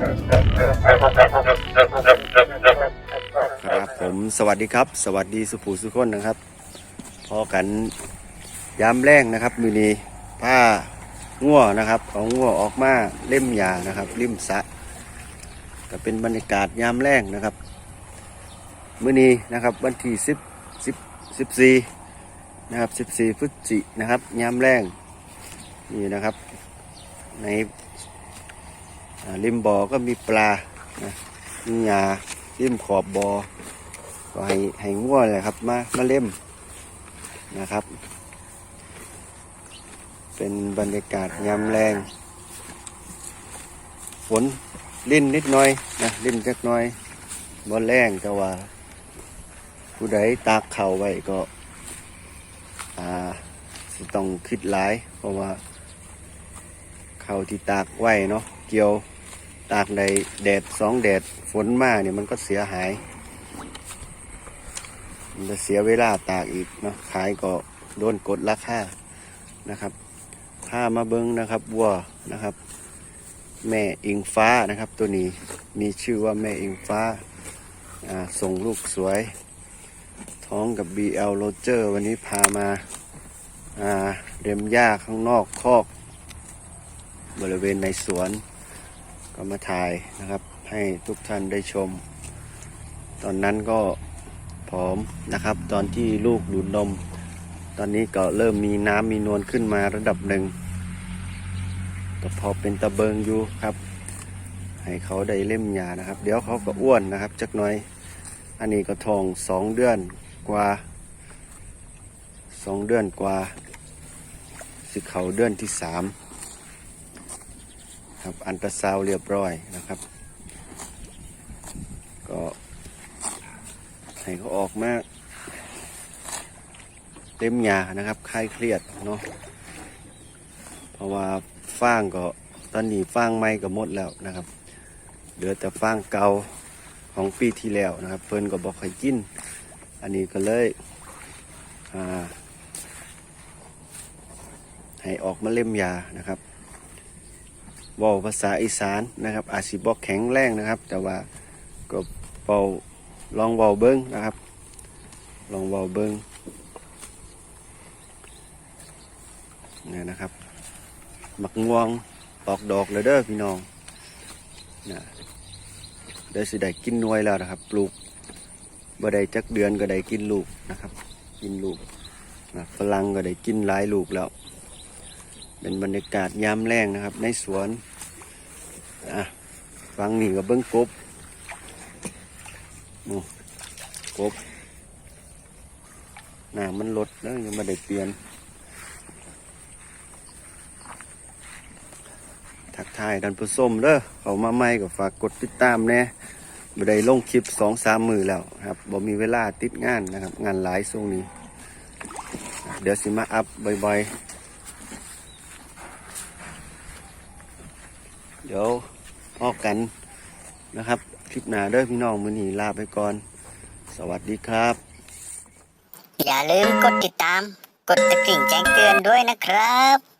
ครับผมสวัสดีครับ สวัสดีสุภูสุคนนะครับ พอกันยามแรงนะครับมือนี้ผ้าง่วนะครับเอาง่วออกมาเล่มยานะครับริมสะก็เป็นบรรยากาศยามแรงนะครับมือนี้นะครับวันที่สิบสิบสิบสี่นะครับสิบสี่พฤศจินะครับยามแรงนี่นะครับ ใน ริมบ่อก็มีปลานะมีหญ้าริมขอบบ่อก็ให้ให้ง่วงเลยครับมามาเล่มนะครับ เป็นบรรยากาศยามแรงฝนลิ่นนิดหน่อยนะลิ่นจักหน่อยบ่แรงแต่ว่า ผู้ใดตากเข่าไว้ก็อ่าสิต้องคิดหลาย เพราะว่าเข่าที่ตากไว้เนาะเกี่ยว ตากในแดดสองแดดฝนมาเนี่ยมันก็เสียหาย มันจะเสียเวลาตากอีกเนาะขายก็โดนกดราคานะครับพามาเบิ้งนะครับวัวนะครับ แม่อิงฟ้านะครับ ตัวนี้มีชื่อว่าแม่อิงฟ้าส่งลูกสวย ท้องกับ BL Roger วันนี้พามาอ่าเรียมหญ้าข้างนอกคอก บริเวณในสวน ก็มาถ่ายนะครับ ให้ทุกท่านได้ชม ตอนนั้นก็ผอมนะครับ ตอนที่ลูกดูดนม ตอนนี้ก็เริ่มมีน้ำมีนวลขึ้นมาระดับหนึ่งก็พอเป็นตะเบิงอยู่ครับ ให้เขาได้เล่มยานะครับ เดี๋ยวเขาก็อ้วนนะครับจักน่อย อันนี้ก็ทองสองเดือนกว่าสองเดือนกว่าสิเขาเดือนที่สาม ครับ อันตราซาวเรียบร้อยนะครับ ก็ให้เขาออกมาเต็มยานะครับคลายเครียดเนาะเพราะว่าฟางก็ตอนนี้ฟางใหม่ก็หมดแล้วนะครับเหลือแต่ฟางเก่าของปีที่แล้วนะครับ เพิ่นก็บอกให้กิน อันนี้ก็เลยอ่าให้ออกมาเล่มยานะครับ เว้าภาษาอีสานนะครับ อาจสิบอกแข็งแรงนะครับ แต่ว่าก็เบาลองเบาเบิ้งนะครับ ลองเบาเบิ้งเนี่ยนะครับหมักงวงออกดอกเลยเด้อพี่น้องนะได้สิได้กินนวยแล้วนะครับ ปลูกบ่ได้จักเดือนก็ได้กินลูกนะครับ กินลูกนะฝรั่งก็ได้กินหลายลูกแล้ว เป็นบรรยากาศยามแรงนะครับ ในสวนอะฟังนี่ก็เบิ้งกบนู่กบหน้ำมันลดแล้วยังไม่ได้เปลี่ยน ทักทายดันผู้ส้มเด้อเขามาใหม่ก็ฝากกดติดตามแน่บ่ได้ลงคลิปสองสามมือแล้วครับบ่มีเวลาติดงานนะครับ งานหลายช่วงนี้ เดี๋ยวสิมาอัพบ่อยๆ เดี๋ยวพอกันนะครับ คลิปหน้าเด้อพี่น้องมือนีลาไปก่อน สวัสดีครับ อย่าลืมกดติดตาม กดกระดิ่งแจ้งเตือนด้วยนะครับ